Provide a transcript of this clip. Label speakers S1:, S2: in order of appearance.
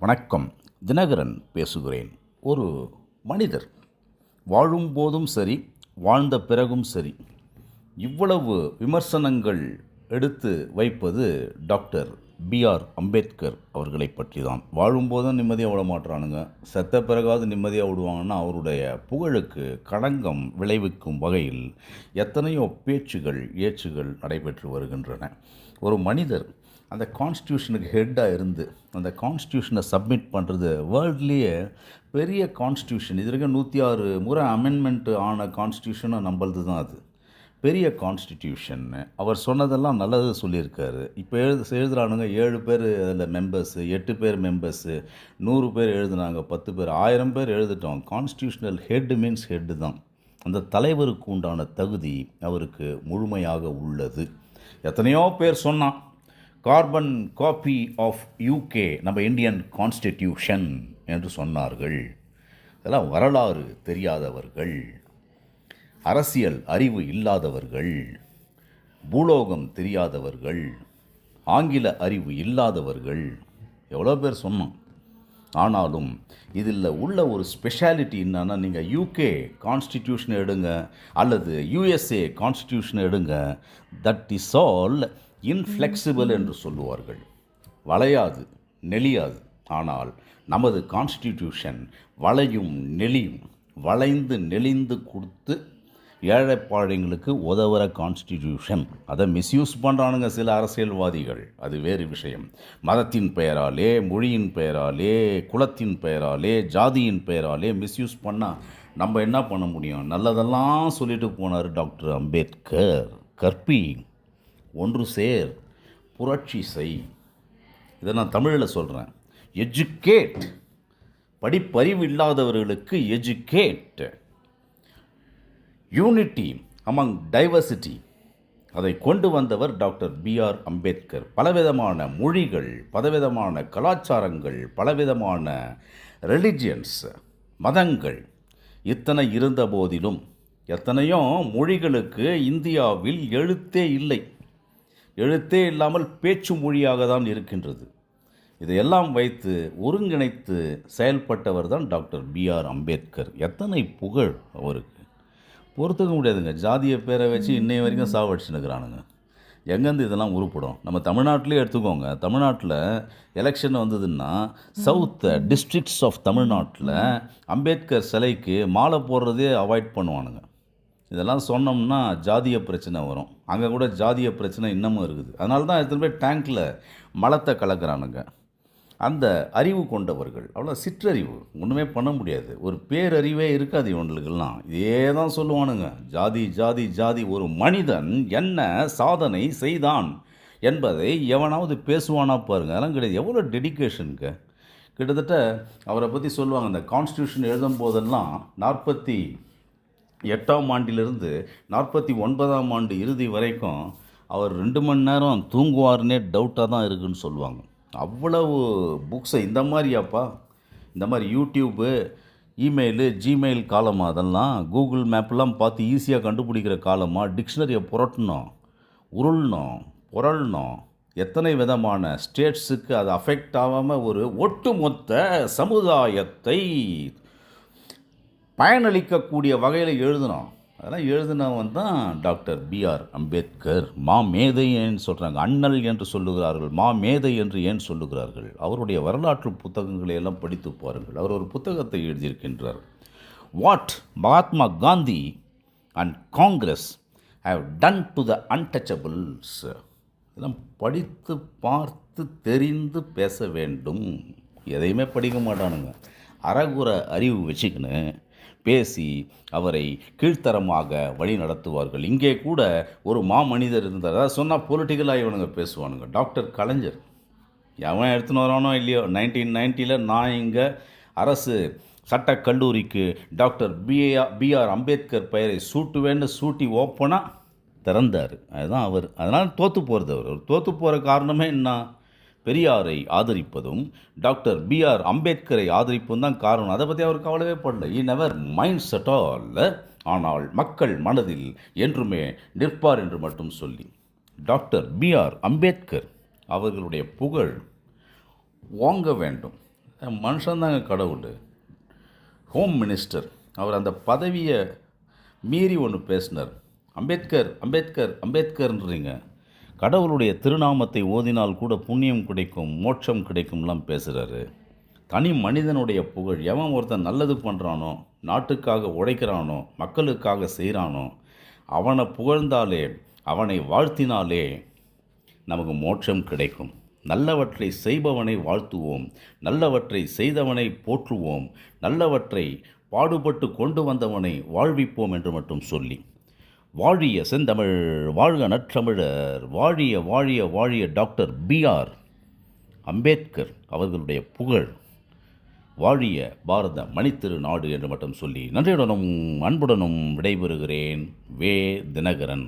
S1: வணக்கம். தினகரன் பேசுகிறேன். ஒரு மனிதர் வாழும்போதும் சரி வாழ்ந்த பிறகும் சரி இவ்வளவு விமர்சனங்கள் எடுத்து வைப்பது டாக்டர் பிஆர் அம்பேத்கர் அவர்களை பற்றி தான் வாழும்போதும் நிம்மதியாக விட மாட்டுறானுங்க செத்த பிறகாவது நிம்மதியாக விடுவாங்கன்னா அவருடைய புகழுக்கு களங்கம் விளைவிக்கும் வகையில் எத்தனையோ பேச்சுகள் ஏச்சுகள் நடைபெற்று வருகின்றன. ஒரு மனிதர் அந்த கான்ஸ்டியூஷனுக்கு ஹெட்டாக இருந்து அந்த கான்ஸ்டியூஷனை சப்மிட் பண்ணுறது வேர்ல்ட்லேயே பெரிய கான்ஸ்டியூஷன் இது வரைக்கும் நூற்றி ஆறு முறை அமெண்ட்மெண்ட் ஆன கான்ஸ்டியூஷனும் நம்மளது தான் அது. பெரிய கான்ஸ்டிடியூஷன் அவர் சொன்னதெல்லாம் நல்லது சொல்லியிருக்காரு. இப்போ எழுது எழுதுகிறானுங்க ஏழு பேர் அதில் மெம்பர்ஸு எட்டு பேர் மெம்பர்ஸு நூறு பேர் எழுதுனாங்க பத்து பேர் ஆயிரம் பேர் எழுதிட்டோம். கான்ஸ்டியூஷனல் ஹெட்டு மீன்ஸ் ஹெட்டு தான். அந்த தலைவருக்கு உண்டான தகுதி அவருக்கு முழுமையாக உள்ளது. எத்தனையோ பேர் சொன்னான். கார்பன் காப்பி ஆஃப் யூகே நம்ம இந்தியன் கான்ஸ்டிடியூஷன் என்று சொன்னார்கள். இதெல்லாம் வரலாறு தெரியாதவர்கள். அரசியல் அறிவு இல்லாதவர்கள். பூலோகம் தெரியாதவர்கள். ஆங்கில அறிவு இல்லாதவர்கள். எவ்வளோ பேர் சொன்னோம். ஆனாலும் இதில் உள்ள ஒரு ஸ்பெஷாலிட்டி என்னன்னா நீங்கள் யூகே கான்ஸ்டிடியூஷன் எடுங்க அல்லது யூஎஸ்ஏ கான்ஸ்டிடியூஷன் எடுங்க. தட் இஸ் ஆல் இன்ஃப்ளெக்சிபிள் என்று சொல்லுவார்கள். வளையாது நெளியாது. ஆனால் நமது கான்ஸ்டிடியூஷன் வளையும் நெளியும் வளைந்து நெளிந்து கொடுத்து ஏழைப்பாழைங்களுக்கு உதவுற கான்ஸ்டிடியூஷன் அதை மிஸ்யூஸ் பண்ணுறானுங்க சில அரசியல்வாதிகள். அது வேறு விஷயம். மதத்தின் பெயராலே மொழியின் பெயராலே குலத்தின் பெயராலே ஜாதியின் பெயராலே மிஸ்யூஸ் பண்ணால் நம்ம என்ன பண்ண முடியும்? நல்லதெல்லாம் சொல்லிட்டு போனார் டாக்டர் அம்பேத்கர். கற்பி ஒன்று சேர் புரட்சி செய். இதை நான் தமிழில் சொல்கிறேன் எஜுகேட் படிப்பறிவு இல்லாதவர்களுக்கு எஜுகேட் யூனிட்டி அமங் டைவர்சிட்டி அதை கொண்டு வந்தவர் டாக்டர் பிஆர் அம்பேத்கர். பலவிதமான மொழிகள் பலவிதமான கலாச்சாரங்கள் பலவிதமான ரிலிஜியன்ஸ் மதங்கள் இத்தனை இருந்த போதிலும் எத்தனையோ மொழிகளுக்கு இந்தியாவில் எழுத்தே இல்லை. எழுத்தே இல்லாமல் பேச்சு மொழியாக தான் இருக்கின்றது. இதையெல்லாம் வைத்து ஒருங்கிணைத்து செயல்பட்டவர் தான் டாக்டர் பிஆர் அம்பேத்கர். எத்தனை புகழ் அவருக்கு. பொறுத்துக்க முடியாதுங்க. ஜாதிய பேரை வச்சு இன்னைய வரைக்கும் சாவடிச்சுனுக்கிறானுங்க எங்கேருந்து இதெல்லாம் உருப்படும்? நம்ம தமிழ்நாட்டிலே எடுத்துக்கோங்க. தமிழ்நாட்டில் எலெக்ஷன் வந்ததுன்னா சவுத் டிஸ்ட்ரிக்ட்ஸ் ஆஃப் தமிழ்நாட்டில் அம்பேத்கர் சிலைக்கு மாலை போடுறதே அவாய்ட் பண்ணுவானுங்க. இதெல்லாம் சொன்னோம்னா ஜாதிய பிரச்சனை வரும். அங்கே கூட ஜாதிய பிரச்சனை இன்னமும் இருக்குது. அதனால தான் எத்தனை போய் டேங்க்கில் மலத்தை கலக்கிறானுங்க. அந்த அறிவு கொண்டவர்கள் அவ்வளோ சிற்றறிவு ஒன்றுமே பண்ண முடியாது. ஒரு பேரறிவே இருக்காது இவங்களுக்கெல்லாம். இதே தான் சொல்லுவானுங்க. ஜாதி ஜாதி ஜாதி ஒரு மனிதன் என்ன சாதனை செய்தான் என்பதை எவனாவது பேசுவானா பாருங்க. அதெல்லாம் கிடையாது. எவ்வளோ டெடிக்கேஷனுங்க கிட்டத்தட்ட அவரை பற்றி சொல்லுவாங்க. இந்த கான்ஸ்டியூஷன் எழுதும் போதெல்லாம் நாற்பத்தி எட்டாம் ஆண்டிலிருந்து நாற்பத்தி ஒன்பதாம் ஆண்டு இறுதி வரைக்கும் அவர் ரெண்டு மணி நேரம் தூங்குவார்னே டவுட்டாக தான் இருக்குன்னு சொல்லுவாங்க. அவ்வளவு புக்ஸை இந்த மாதிரியாப்பா. இந்த மாதிரி யூடியூப்பு இமெயிலு ஜிமெயில் காலமாக அதெல்லாம் கூகுள் மேப்லாம் பார்த்து ஈஸியாக கண்டுபிடிக்கிற காலமாக டிக்ஷனரியை புரட்டணும் உருளணும் புரளணும். எத்தனை விதமான ஸ்டேட்ஸுக்கு அது அஃபெக்ட் ஆகாமல் ஒரு ஒட்டுமொத்த சமுதாயத்தை பயனளிக்கக்கூடிய வகையில் எழுதினோம் அதெல்லாம் எழுதினவன் தான் டாக்டர் பிஆர் அம்பேத்கர். மா மேதை ஏன் சொல்கிறாங்க அண்ணல் என்று சொல்லுகிறார்கள். மா மேதை என்று ஏன் சொல்லுகிறார்கள்? அவருடைய வரலாற்று புத்தகங்களை எல்லாம் படித்து பாருங்கள். அவர் ஒரு புத்தகத்தை எழுதியிருக்கின்றார். What Mahatma Gandhi and Congress have done to the untouchables இதெல்லாம் படித்து பார்த்து தெரிந்து பேச வேண்டும். எதையுமே படிக்க மாட்டானுங்க. அறகுற அறிவு வச்சுக்கின்னு பேசி அவரை கீழ்த்தரமாக வழி நடத்துவார்கள். இங்கே கூட ஒரு மாமனிதர் இருந்தார். அதாவது சொன்னால் பொலிட்டிக்கலாக இவனுங்க பேசுவானுங்க. டாக்டர் கலைஞர். எவன் எடுத்துன்னு வரானோ இல்லையோ நைன்டீன் நைன்ட்டியில் நான் இங்கே அரசு சட்டக் கல்லூரிக்கு டாக்டர் பிஏஆர் பிஆர் அம்பேத்கர் பெயரை சூட்டுவேன்னு சூட்டி ஓப்பனாக திறந்தார். அதுதான் அவர். அதனால் தோற்று போகிறது அவர். அவர் தோற்று போகிற காரணமே என்ன? பெரியாரை ஆதரிப்பதும் டாக்டர் பிஆர் அம்பேத்கரை ஆதரிப்பதும் தான் காரணம். அதை பற்றி அவர் கவலையே படல. He never minds at all ஆனால் மக்கள் மனதில் என்றுமே நிற்பார் என்று மட்டும் சொல்லி டாக்டர் பிஆர் அம்பேத்கர் அவர்களுடைய புகழ் ஓங்க வேண்டும். மனுஷன்தாங்க கடவுள். ஹோம் மினிஸ்டர் அவர் அந்த பதவியை மீறி ஒன்று பேசினார். அம்பேத்கர் அம்பேத்கர் அம்பேத்கர்ன்றீங்க. கடவுளுடைய திருநாமத்தை ஓதினால் கூட புண்ணியம் கிடைக்கும் மோட்சம் கிடைக்கும்லாம் பேசுகிறாரு தனி மனிதனுடைய புகழ் எவன் ஒருத்தன் நல்லது பண்ணுறானோ நாட்டுக்காக உழைக்கிறானோ மக்களுக்காக செய்கிறானோ அவனை புகழ்ந்தாலே அவனை வாழ்த்தினாலே நமக்கு மோட்சம் கிடைக்கும். நல்லவற்றை செய்பவனை வாழ்த்துவோம் நல்லவற்றை செய்தவனை போற்றுவோம் நல்லவற்றை பாடுபட்டு கொண்டு வந்தவனை வாழ்விப்போம் என்று மட்டும் சொல்லி. வாழிய செந்தமிழ் வாழ்க நற்றமிழர் வாழிய வாழிய வாழிய டாக்டர் பிஆர் அம்பேத்கர் அவர்களுடைய புகழ். வாழிய பாரத மணித்திரு நாடு என்று மட்டும் சொல்லி நன்றியுடனும் அன்புடனும் விடைபெறுகிறேன். வே தினகரன்.